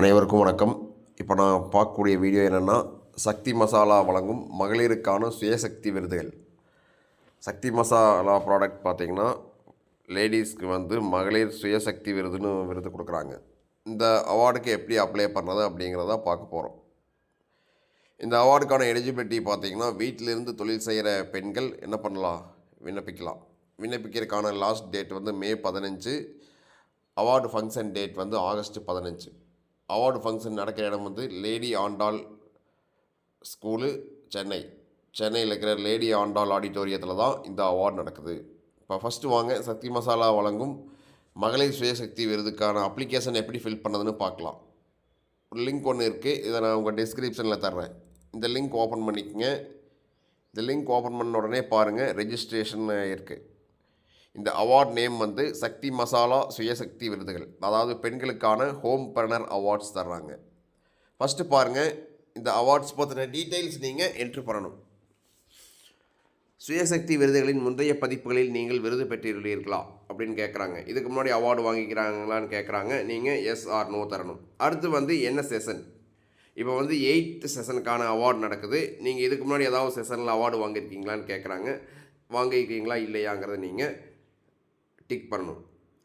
அனைவருக்கும் வணக்கம். இப்போ நான் பார்க்கக்கூடிய வீடியோ என்னென்னா சக்தி மசாலா வழங்கும் மகளிருக்கான சுயசக்தி விருதுகள். சக்தி மசாலா ப்ராடக்ட் பார்த்திங்கன்னா லேடிஸ்க்கு வந்து மகளிர் சுயசக்தி விருதுன்னு விருது கொடுக்குறாங்க. இந்த அவார்டுக்கு எப்படி அப்ளை பண்ணுறது அப்படிங்கிறத பார்க்க போகிறோம் இந்த அவார்டுக்கான எலிஜிபிலிட்டி பார்த்திங்கன்னா வீட்டிலிருந்து தொழில் செய்கிற பெண்கள் என்ன பண்ணலாம்? விண்ணப்பிக்கலாம். விண்ணப்பிக்கிறதுக்கான லாஸ்ட் டேட் வந்து மே பதினஞ்சு. அவார்டு ஃபங்க்ஷன் டேட் வந்து ஆகஸ்ட் பதினஞ்சு. அவார்டு ஃபங்க்ஷன் நடக்கிற இடம் வந்து லேடி ஆண்டாள் ஸ்கூலு சென்னை. சென்னையில் இருக்கிற லேடி ஆண்டாள் ஆடிட்டோரியத்தில் தான் இந்த அவார்டு நடக்குது. இப்போ ஃபஸ்ட்டு வாங்க சக்தி மசாலா வழங்கும் மகளிர் சுயசக்தி விருதுக்கான அப்ளிகேஷன் எப்படி ஃபில் பண்ணதுன்னு பார்க்கலாம். ஒரு லிங்க் ஒன்று இருக்குது இதை நான் உங்கள் டிஸ்கிரிப்ஷனில் தர்றேன். இந்த லிங்க் ஓப்பன் பண்ணிக்கோங்க. இந்த லிங்க் ஓப்பன் பண்ண உடனே பாருங்கள் ரெஜிஸ்ட்ரேஷன் இருக்குது இந்த அவார்ட் நேம் வந்து சக்தி மசாலா சுயசக்தி விருதுகள். அதாவது பெண்களுக்கான ஹோம் பர்னர் அவார்ட்ஸ் தர்றாங்க. ஃபஸ்ட்டு பாருங்கள் இந்த அவார்ட்ஸ் பற்றின டீட்டெயில்ஸ் நீங்கள் என்ட்ரு பண்ணணும். சுயசக்தி விருதுகளின் முந்தைய பதிப்புகளில் நீங்கள் விருது பெற்றுள்ளீர்களா அப்படின்னு கேட்குறாங்க இதுக்கு முன்னாடி அவார்டு வாங்கிக்கிறாங்களான்னு கேட்குறாங்க நீங்கள் எஸ் ஆர் நோ தரணும். அடுத்து வந்து என்ன செஷன் இப்போ வந்து எயித்து செஷனுக்கான அவார்டு நடக்குது. நீங்கள் இதுக்கு முன்னாடி ஏதாவது செஷனில் அவார்டு வாங்கியிருக்கீங்களான்னு கேட்குறாங்க வாங்கியிருக்கீங்களா இல்லையாங்கிறத நீங்கள் டிக் பண்ணணும்.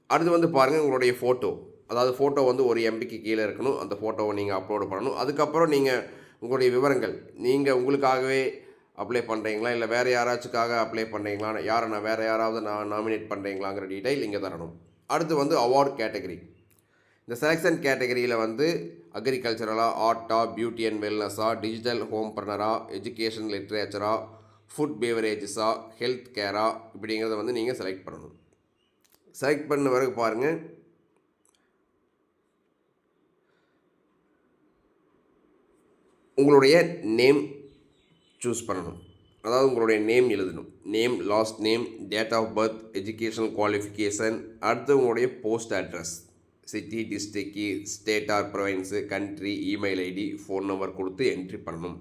அடுத்து வந்து பாருங்கள் உங்களுடைய ஃபோட்டோ அதாவது ஃபோட்டோ வந்து ஒரு எம்பிக்கு கீழே இருக்கணும். அந்த ஃபோட்டோவை நீங்கள் அப்லோடு பண்ணணும். அதுக்கப்புறம் நீங்கள் உங்களுடைய விவரங்கள். நீங்கள் உங்களுக்காகவே அப்ளை பண்ணுறீங்களா இல்லை வேறு யாராச்சுக்காக அப்ளை பண்ணுறீங்களா யாரை நான் வேறு யாராவது நான் நாமினேட் பண்ணுறீங்களாங்கிற டீட்டெயில் இங்கே தரணும். அடுத்து வந்து அவார்டு கேட்டகரி இந்த செலெக்ஷன் கேட்டகரியில் வந்து அக்ரிகல்ச்சரலா ஆர்ட்டா பியூட்டி அண்ட் வெல்னஸா டிஜிட்டல் ஹோம் பர்னரா எஜுகேஷன் லிட்ரேச்சரா ஃபுட் பேவரேஜஸா ஹெல்த் கேரா இப்படிங்கிறத வந்து நீங்கள் செலக்ட் பண்ணணும். செலக்ட் பண்ண பிறகு பாருங்கள் உங்களுடைய நேம் சூஸ் பண்ணணும். அதாவது உங்களுடைய நேம் எழுதணும். Name last name date of birth educational qualification அடுத்து உங்களுடைய post address city district state or province country email ID phone number கொடுத்து என்ட்ரி பண்ணணும்.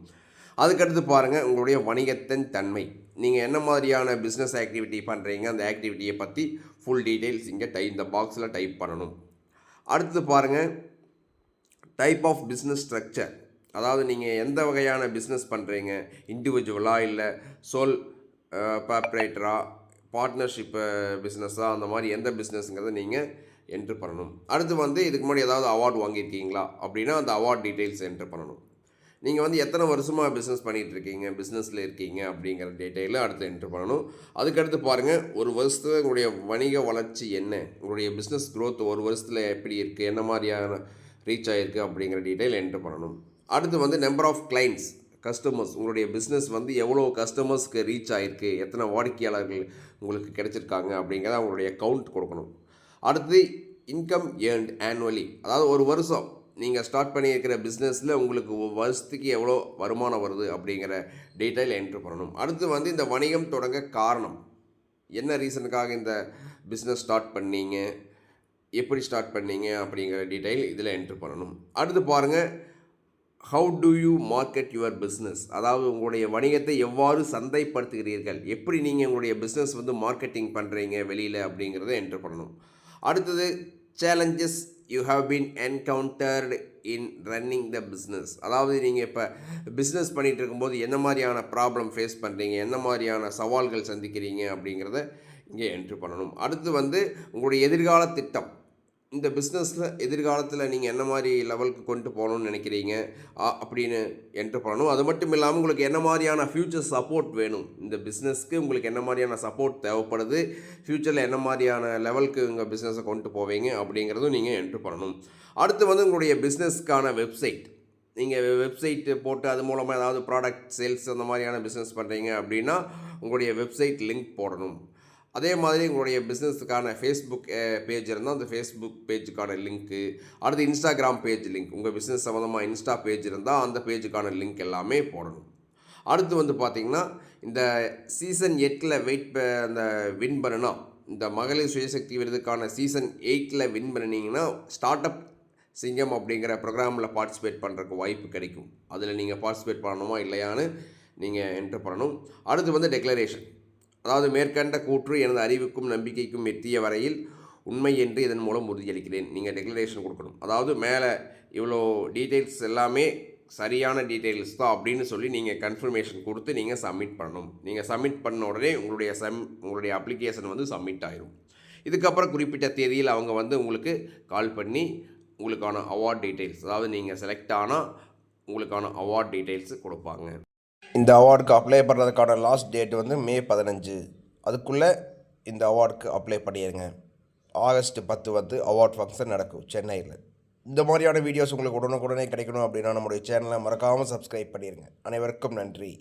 அதுக்கடுத்து பாருங்கள் உங்களுடைய வணிகத்தின் தன்மை. நீங்கள் என்ன மாதிரியான பிஸ்னஸ் ஆக்டிவிட்டி பண்ணுறீங்க அந்த ஆக்டிவிட்டியை பற்றி ஃபுல் டீட்டெயில்ஸ் இங்கே டை இந்த பாக்ஸில் டைப் பண்ணணும். அடுத்து பாருங்கள் டைப் ஆஃப் பிஸ்னஸ் ஸ்ட்ரக்சர் அதாவது நீங்கள் எந்த வகையான பிஸ்னஸ் பண்ணுறீங்க இண்டிவிஜுவலாக இல்லை சோல் ப்ராப்ரேட்டரா பார்ட்னர்ஷிப்பு பிஸ்னஸாக அந்த மாதிரி எந்த பிஸ்னஸ்ங்கிறத நீங்கள் என்ட்ரு பண்ணணும். அடுத்து வந்து இதுக்கு முன்னாடி ஏதாவது அவார்டு வாங்கியிருக்கீங்களா? அப்படின்னா அந்த அவார்ட் டீட்டெயில்ஸ் என்ட்ரு பண்ணணும். நீங்கள் வந்து எத்தனை வருஷமாக பிஸ்னஸ் பண்ணிகிட்டு இருக்கீங்க பிஸ்னஸில் இருக்கீங்க அப்படிங்கிற டீட்டெயிலில் அடுத்து என்ட்ரு பண்ணணும். அதுக்கடுத்து பாருங்கள் ஒரு வருஷத்தில் உங்களுடைய வணிக வளர்ச்சி என்ன? உங்களுடைய பிஸ்னஸ் க்ரோத் ஒரு வருஷத்தில் எப்படி இருக்குது என்ன மாதிரியான ரீச் ஆகிருக்கு அப்படிங்கிற டீட்டெயில் என்ட்ரு பண்ணணும். அடுத்து வந்து நம்பர் ஆஃப் கிளைண்ட்ஸ் கஸ்டமர்ஸ் உங்களுடைய பிஸ்னஸ் வந்து எவ்வளோ கஸ்டமர்ஸ்க்கு ரீச் ஆகிருக்கு எத்தனை வாடிக்கையாளர்கள் உங்களுக்கு கிடைச்சிருக்காங்க அப்படிங்கிறத அவங்களுடைய கவுண்ட் கொடுக்கணும். அடுத்து இன்கம் ஏர்ன்ட் ஆனுவலி அதாவது ஒரு வருஷம் நீங்கள் ஸ்டார்ட் பண்ணியிருக்கிற பிஸ்னஸில் உங்களுக்கு வருஷத்துக்கு எவ்வளோ வருமானம் வருது அப்படிங்கிற டீட்டெயில் என்ட்ரு பண்ணணும். அடுத்து வந்து இந்த வணிகம் தொடங்க காரணம். என்ன ரீசனுக்காக இந்த பிஸ்னஸ் ஸ்டார்ட் பண்ணீங்க? எப்படி ஸ்டார்ட் பண்ணீங்க? அப்படிங்கிற டீட்டெயில் இதில் என்ட்ரு பண்ணணும். அடுத்து பாருங்கள் how do you market your business அதாவது உங்களுடைய வணிகத்தை எவ்வாறு சந்தைப்படுத்துகிறீர்கள்? எப்படி நீங்கள் உங்களுடைய பிஸ்னஸ் வந்து மார்க்கெட்டிங் பண்ணுறீங்க வெளியில் அப்படிங்கிறத என்ட்ரு பண்ணணும். அடுத்தது challenges you have been encountered in running the business அதாவது நீங்கள் இப்போ பிஸ்னஸ் பண்ணிகிட்டு இருக்கும்போது என்ன மாதிரியான ப்ராப்ளம் ஃபேஸ் பண்ணுறீங்க என்ன மாதிரியான சவால்கள் சந்திக்கிறீங்க? அப்படிங்கிறத இங்கே என்ட்ரு பண்ணணும். அடுத்து வந்து உங்களுடைய எதிர்கால திட்டம். இந்த பிஸ்னஸில் எதிர்காலத்தில் நீங்கள் என்ன மாதிரி லெவலுக்கு கொண்டு போகணும்னு நினைக்கிறீங்க? அ- அப்படின்னு என்ட்ரு பண்ணணும். அது மட்டும் இல்லாமல் உங்களுக்கு என்ன மாதிரியான ஃப்யூச்சர் சப்போர்ட் வேணும்? இந்த பிஸ்னஸ்க்கு உங்களுக்கு என்ன மாதிரியான சப்போர்ட் தேவைப்படுது? ஃப்யூச்சரில் என்ன மாதிரியான லெவலுக்கு உங்கள் பிஸ்னஸை கொண்டு போவீங்க? அப்படிங்கிறதும் நீங்கள் என்ட்ரு பண்ணணும். அடுத்து வந்து உங்களுடைய பிஸ்னஸ்க்கான வெப்சைட் நீங்கள் வெப்சைட்டு போட்டு அது மூலமாக ஏதாவது ப்ராடக்ட் சேல்ஸ் அந்த மாதிரியான பிஸ்னஸ் பண்ணுறீங்க அப்படின்னா உங்களுடைய வெப்சைட் லிங்க் போடணும். அதே மாதிரி உங்களுடைய பிஸ்னஸுக்கான ஃபேஸ்புக் பேஜ் இருந்தால் அந்த ஃபேஸ்புக் பேஜுக்கான லிங்க்கு அடுத்து இன்ஸ்டாகிராம் பேஜ் லிங்க் உங்கள் பிஸ்னஸ் சம்மந்தமாக இன்ஸ்டா பேஜ் இருந்தால் அந்த பேஜுக்கான லிங்க் எல்லாமே போடணும். அடுத்து வந்து பார்த்திங்கன்னா இந்த சீசன் எட்டில் வெயிட் அந்த வின் பண்ணுனா இந்த மகளிர் சுயசக்தி விருதுக்கான சீசன் எயிட்டில் வின் பண்ணினீங்கன்னா ஸ்டார்ட் அப் சிங்கம் அப்படிங்கிற ப்ரோக்ராமில் பார்ட்டிசிபேட் பண்ணுறக்கு வாய்ப்பு கிடைக்கும். அதில் நீங்கள் பார்ட்டிசிபேட் பண்ணணுமா இல்லையான்னு நீங்கள் என்ட்ரு பண்ணணும். அடுத்து வந்து டெக்ளரேஷன் அதாவது மேற்கண்ட கூற்று எனது அறிவுக்கும் நம்பிக்கைக்கும் எத்திய வரையில் உண்மை என்று இதன் மூலம் உறுதியளிக்கிறேன். நீங்கள் டெக்ளரேஷன் கொடுக்கணும். அதாவது மேலே இவ்வளோ டீட்டெயில்ஸ் எல்லாமே சரியான டீட்டெயில்ஸ் தான் அப்படின்னு சொல்லி நீங்கள் கன்ஃபர்மேஷன் கொடுத்து நீங்கள் சப்மிட் பண்ணணும். நீங்கள் சப்மிட் பண்ண உடனே உங்களுடைய சம் உங்களுடைய அப்ளிகேஷன் வந்து சப்மிட் ஆயிரும். இதுக்கப்புறம் குறிப்பிட்ட தேதியில் அவங்க வந்து உங்களுக்கு கால் பண்ணி உங்களுக்கான அவார்ட் டீட்டெயில்ஸ் அதாவது நீங்கள் செலக்ட் ஆனால் உங்களுக்கான அவார்ட் டீட்டெயில்ஸ் கொடுப்பாங்க. இந்த அவார்டுக்கு அப்ளை பண்ணுறதுக்கான லாஸ்ட் டேட் வந்து மே பதினஞ்சு. அதுக்குள்ளே இந்த அவார்டுக்கு அப்ளை பண்ணிடுங்க ஆகஸ்ட் பத்து வந்து அவார்ட் ஃபங்க்ஷன் நடக்கும் சென்னையில். இந்த மாதிரியான வீடியோஸ் உங்களுக்கு உடனுக்குடனே கிடைக்கணும் அப்படின்னா நம்முடைய சேனலை மறக்காமல் சப்ஸ்கிரைப் பண்ணிடுங்க அனைவருக்கும் நன்றி.